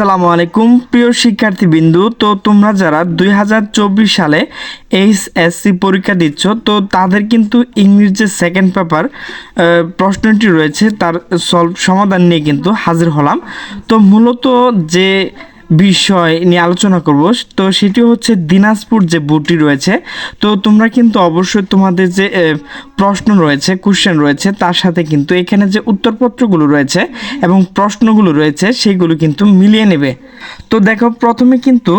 আসসালামু আলাইকুম। প্রিয় শিক্ষার্থীবৃন্দু, তো তোমরা যারা দুই হাজার চব্বিশ সালে এইচএসসি পরীক্ষা দিচ্ছ, তো তাদের কিন্তু ইংলিশ যে সেকেন্ড পেপার প্রশ্নটি রয়েছে, তার সলভ সমাধান নিয়ে কিন্তু হাজির হলাম। তো মূলত যে বিষয় নিয়ে আলোচনা করব। তো সেটি হচ্ছে দিনাজপুর যে বুটি রয়েছে, তো তোমরা কিন্তু অবশ্যই তোমাদের যে প্রশ্ন রয়েছে কোশ্চেন রয়েছে, তার সাথে কিন্তু এখানে যে উত্তরপত্রগুলো রয়েছে এবং প্রশ্নগুলো রয়েছে সেইগুলো কিন্তু মিলিয়ে নেবে। তো দেখো, প্রথমে কিন্তু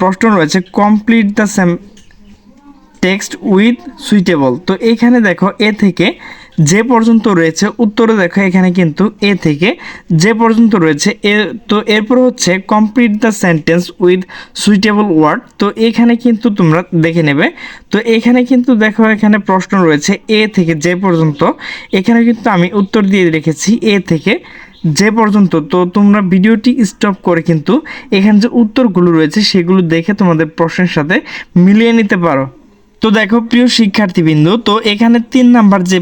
প্রশ্ন রয়েছে complete the same text with suitable তো এখানে দেখো, এ থেকে যে পর্যন্ত রয়েছে উত্তরে দেখো, এখানে কিন্তু এ থেকে যে পর্যন্ত রয়েছে, এ, তো এরপর হচ্ছে complete the sentence with suitable word তো এখানে কিন্তু তোমরা দেখে নেবে। তো এখানে কিন্তু দেখো, এখানে প্রশ্ন রয়েছে এ থেকে যে পর্যন্ত। এখানে কিন্তু আমি উত্তর দিয়ে রেখেছি এ থেকে যে পর্যন্ত। তো তোমরা ভিডিওটি স্টপ করে কিন্তু এখানে যে উত্তরগুলো রয়েছে, সেগুলো দেখে তোমাদের প্রশ্নের সাথে মিলিয়ে নিতে পারো। তো দেখো, প্রিয় শিক্ষার্থীবৃন্দ, তো এখানে তিন নাম্বার যে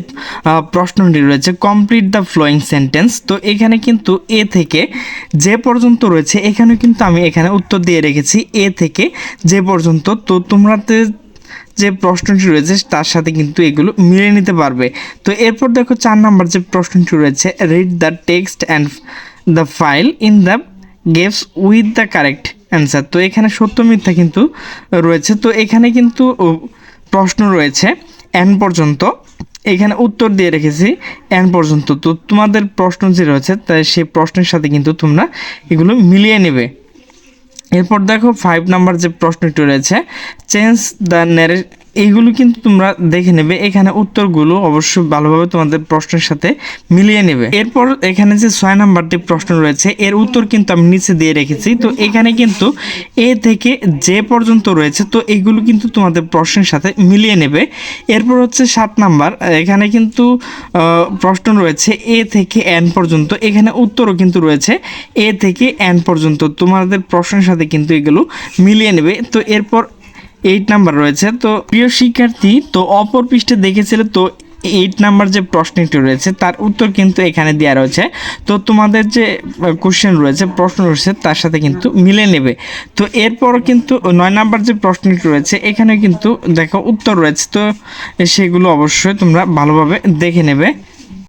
প্রশ্নটি রয়েছে কমপ্লিট দ্য ফ্লোয়িং সেন্টেন্স তো এখানে কিন্তু এ থেকে যে পর্যন্ত রয়েছে এখানে কিন্তু আমি এখানে উত্তর দিয়ে রেখেছি, এ থেকে যে পর্যন্ত। তো তোমরা যে প্রশ্নটি রয়েছে, তার সাথে কিন্তু এগুলো মিলে নিতে পারবে। তো এরপর দেখো, চার নাম্বার যে প্রশ্নটি রয়েছে read the text and the fill in the gaps with the correct answer তো এখানে সত্য মিথ্যা কিন্তু রয়েছে। তো এখানে কিন্তু প্রশ্ন রয়েছে এন পর্যন্ত। এখানে উত্তর দিয়ে রেখেছি এন পর্যন্ত। তো তোমাদের প্রশ্ন যে রয়েছে, তাই সেই প্রশ্নের সাথে কিন্তু তোমরা এগুলো মিলিয়ে নেবে। এরপর দেখো ফাইভ নাম্বার যে প্রশ্নটি রয়েছে চেঞ্জ দ্য ন্যারে এইগুলো কিন্তু তোমরা দেখে নেবে। এখানে উত্তরগুলো অবশ্যই ভালোভাবে তোমাদের প্রশ্নের সাথে মিলিয়ে নেবে। এরপর এখানে যে ছয় নাম্বারটি প্রশ্ন রয়েছে, এর উত্তর কিন্তু আমি নিচে দিয়ে রেখেছি। তো এখানে কিন্তু এ থেকে যে পর্যন্ত রয়েছে। তো এগুলো কিন্তু তোমাদের প্রশ্নের সাথে মিলিয়ে নেবে। এরপর হচ্ছে সাত নাম্বার। এখানে কিন্তু প্রশ্ন রয়েছে এ থেকে এন পর্যন্ত। এখানে উত্তরও কিন্তু রয়েছে এ থেকে এন পর্যন্ত। তোমাদের প্রশ্নের সাথে কিন্তু এগুলো মিলিয়ে নেবে। তো এরপর এইট নাম্বার রয়েছে। তো প্রিয় শিক্ষার্থী, তো অপর পৃষ্ঠে দেখেছিলে, তো এইট নাম্বার যে প্রশ্নটি রয়েছে, তার উত্তর কিন্তু এখানে দেওয়া রয়েছে। তো তোমাদের যে কোশ্চেন রয়েছে, প্রশ্ন রয়েছে, তার সাথে কিন্তু মিলে নেবে। তো এরপর কিন্তু নয় নাম্বার যে প্রশ্নটি রয়েছে এখানে কিন্তু দেখো উত্তর রয়েছে। তো সেগুলো অবশ্যই তোমরা ভালোভাবে দেখে নেবে।